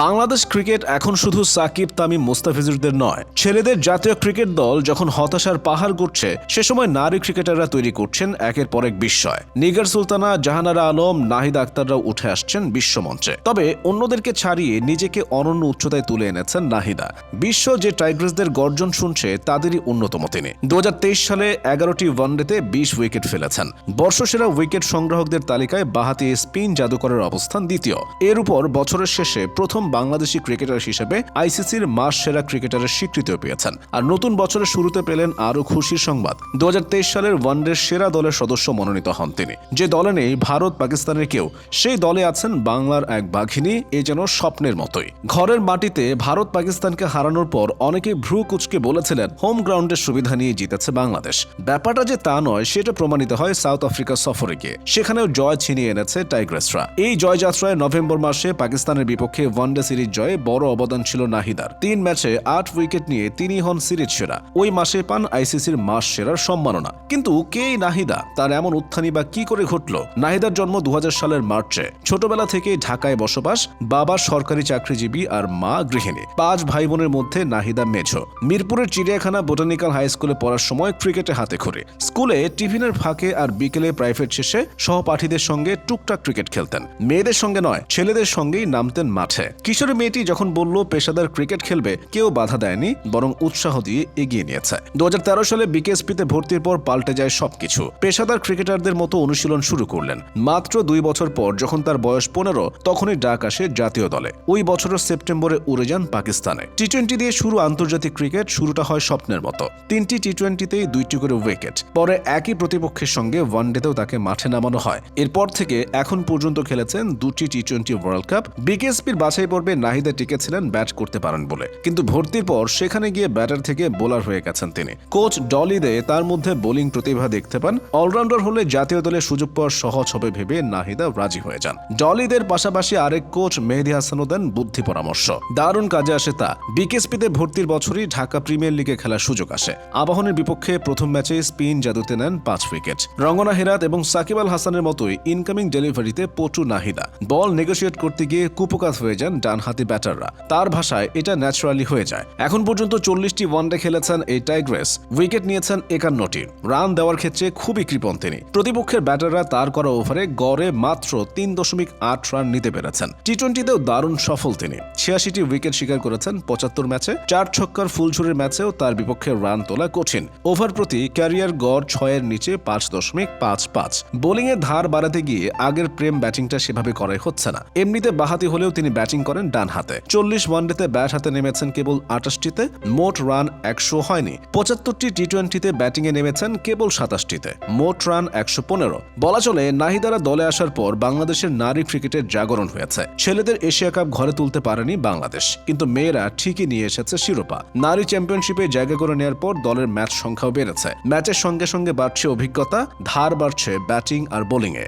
Bangladesh cricket এখন শুধু সাকিব, তামিম, মোস্তাফিজুরদের নয়। ছেলেদের জাতীয় ক্রিকেট দল যখন হতাশার পাহাড় করছে সে সময় নারী ক্রিকেটাররা তৈরি করছেন একের পর এক বিস্ময়। নিগার সুলতানা, জাহানারা আলম, নাহিদ আক্তাররাও উঠে আসছেন বিশ্বমঞ্চে। তবে অন্যদেরকে ছাড়িয়ে নিজেকে অনন্য উচ্চতায় তুলে এনেছেন নাহিদা। বিশ্ব যে টাইগ্রেসদের গর্জন শুনছে, তাদেরই অন্যতম তিনি। দু হাজার তেইশ সালে এগারোটি ওয়ানডেতে বিশ উইকেট ফেলেছেন। বর্ষসেরা উইকেট সংগ্রাহকদের তালিকায় বাহাতি স্পিন জাদুকরের অবস্থান দ্বিতীয়। এর উপর বছরের শেষে প্রথম বাংলাদেশি ক্রিকেটার হিসেবে আইসিসির মাস সেরা ক্রিকেটারের স্বীকৃতিও পেয়েছেন। আর নতুন বছরের শুরুতে পেলেন আরও খুশির সংবাদ। দু সালের ওয়ানডের সেরা দলের সদস্য মনোনীত হন তিনি। যে দলে নেই, ভারত, পাকিস্তানের কেউ। সেই দলে আছেন বাংলার এক বাঘিনী এ যেন স্বপ্নের মতোই। ঘরের মাটিতে ভারত, পাকিস্তানকে হারানোর পর অনেকে ভ্রু কুচকে বলেছিলেন, হোম গ্রাউন্ডের সুবিধা নিয়ে জিতেছে বাংলাদেশ। ব্যাপারটা যে তা নয়, সেটা প্রমাণিত হয় সাউথ আফ্রিকা সফরে গিয়ে। সেখানেও জয় ছিনিয়ে এনেছে টাইগ্রেসরা। এই জয়যাত্রায় নভেম্বর মাসে পাকিস্তানের বিপক্ষে ওয়ানডে সিরিজ জয়ে বড় অবদান ছিল নাহিদার। তিন ম্যাচে আট উইকেট নিয়ে তিনি হন সিরিজ সেরা। ওই মাসে পান আইসিসির মাস সেরার সম্মাননা। কিন্তু কে নাহিদা? তার এমন উত্থানি বা কি করে ঘটল? নাহিদার জন্ম দু হাজার সালের মার্চে। ছোটবেলা থেকে ঢাকায় বসবাস, বাবা সরকারি চাকরিজীবী আর মা গৃহিণী। পাঁচ ভাই বোনের মধ্যে নাহিদা মেঝো। মিরপুরের চিড়িয়াখানা বোটানিক্যাল হাই স্কুলে পড়ার সময় ক্রিকেটে হাতে খড়ে স্কুলে টিফিনের ফাঁকে আর বিকেলে প্রাইভেট শেষে সহপাঠীদের সঙ্গে টুকটাক ক্রিকেট খেলতেন। মেয়েদের সঙ্গে নয়, ছেলেদের সঙ্গেই নামতেন মাঠে। কিশোরী মেয়েটি যখন বলল, পেশাদার ক্রিকেট খেলবে কেউ বাধা দেয়নি, বরং উৎসাহ দিয়ে এগিয়ে নিয়েছে। দু সালে বিকেএসপিতে ভর্তির পর পাল্টে যায় সবকিছু। পেশাদার ক্রিকেটারদের মতো অনুশীলন শুরু করলেন। মাত্র দুই বছর পর যখন তার বয়স পনেরো, তখনই ডাক আসে জাতীয় দলে। ওই বছরের সেপ্টেম্বরে উড়ে যান পাকিস্তানে। টি টোয়েন্টি দিয়ে শুরু আন্তর্জাতিক ক্রিকেট শুরুটা হয় স্বপ্নের মতো। তিনটি টি টোয়েন্টিতেই দুইটি করে উইকেট। পরে একই প্রতিপক্ষের সঙ্গে ওয়ানডেতেও তাকে মাঠে নামানো হয়। এরপর থেকে এখন পর্যন্ত খেলেছেন দুটি টি টোয়েন্টি ওয়ার্ল্ড কাপ। বিকেএসপির বাছাই পর্বে নাহিদা টিকেছিলেন ব্যাট করতে পারেন বলে। কিন্তু ভর্তির পর সেখানে গিয়ে ব্যাটার থেকে বোলার হয়ে গেছেন তিনি। কোচ ডলি দে তার মধ্যে বোলিং প্রতিভা দেখতে পান। অলরাউন্ডার হলে জাতীয় দলে সুযোগ পাওয়া সহজ হবে ভেবে নাহিদা রাজি হয়ে যান। ডলিদের পাশাপাশি আরেক কোচ মেহেদি হাসানও দেন বুদ্ধি পরামর্শ। দারুণ কাজে আসে তা। বিকেএসপিতে ভর্তির বছরই ঢাকা প্রিমিয়ার লিগে খেলার সুযোগ আসে। আবাহনের বিপক্ষে প্রথম ম্যাচে স্পিন জাদুতে নেন পাঁচ উইকেট। রঙ্গনা হেরাত এবং সাকিব আল হাসানের মতোই ইনকামিং ডেলিভারিতে পটু নাহিদা। বল নেগোসিয়েট করতে গিয়ে কুপকাত হয়ে যান ডানহাতি ব্যাটাররা। তার ভাষায় এটা ন্যাচারালি হয়ে যায়। এখন পর্যন্ত চল্লিশটি ওয়ানডে খেলেছেন এই টাইগ্রেস। উইকেট নিয়েছেন একান্নটি। রান দেওয়ার ক্ষেত্রে খুবই কৃপণ তিনি। প্রতিপক্ষের ব্যাটাররা তার করা ওভারে গড়ে মাত্র তিন দশমিক আট রান নিতে পেরেছেন। টি টোয়েন্টিতেও দারুণ সফল তিনি। ছিয়াশিটি উইকেট শিকার করেছেন পঁচাত্তর ম্যাচে। চার ছক্কার ফুলঝুরের ম্যাচেও তার বিপক্ষে রান তোলা কঠিন। ওভার প্রতি ক্যারিয়ার গড় ছয়ের নিচে পাঁচ দশমিক পাঁচ পাঁচ। বোলিংয়ের ধার বাড়াতে গিয়ে আগের প্রেম ব্যাটিংটা সেভাবে করাই হচ্ছে না। এমনিতে বাহাতি হলেও তিনি ব্যাটিং করেন ডান হাতে। চল্লিশ ওয়ানডেতে ব্যাট হাতে নেমেছেন কেবল আটাশটিতে মোট রান একশো হয়নি। পঁচাত্তরটি টি টোয়েন্টিতে ব্যাটিংয়ে নেমেছেন কেবল সাতাশটিতে, মোট রান একশো পনেরো। বলা চলে, নাহিদারা দলে আসার পর বাংলাদেশের নারী ক্রিকেটের জাগরণ হয়েছে। ছেলেদের এশিয়া কাপ ঘরে তুলতে পারেনি বাংলাদেশ, কিন্তু মেয়েরা ঠিকই নিয়ে এসেছে শিরোপা। নারী চ্যাম্পিয়নশিপে জায়গা করে নেওয়ার পর দলের ম্যাচ সংখ্যাও বেড়েছে। ম্যাচের সঙ্গে সঙ্গে বাড়ছে অভিজ্ঞতা, ধার বাড়ছে ব্যাটিং আর বোলিংয়ে।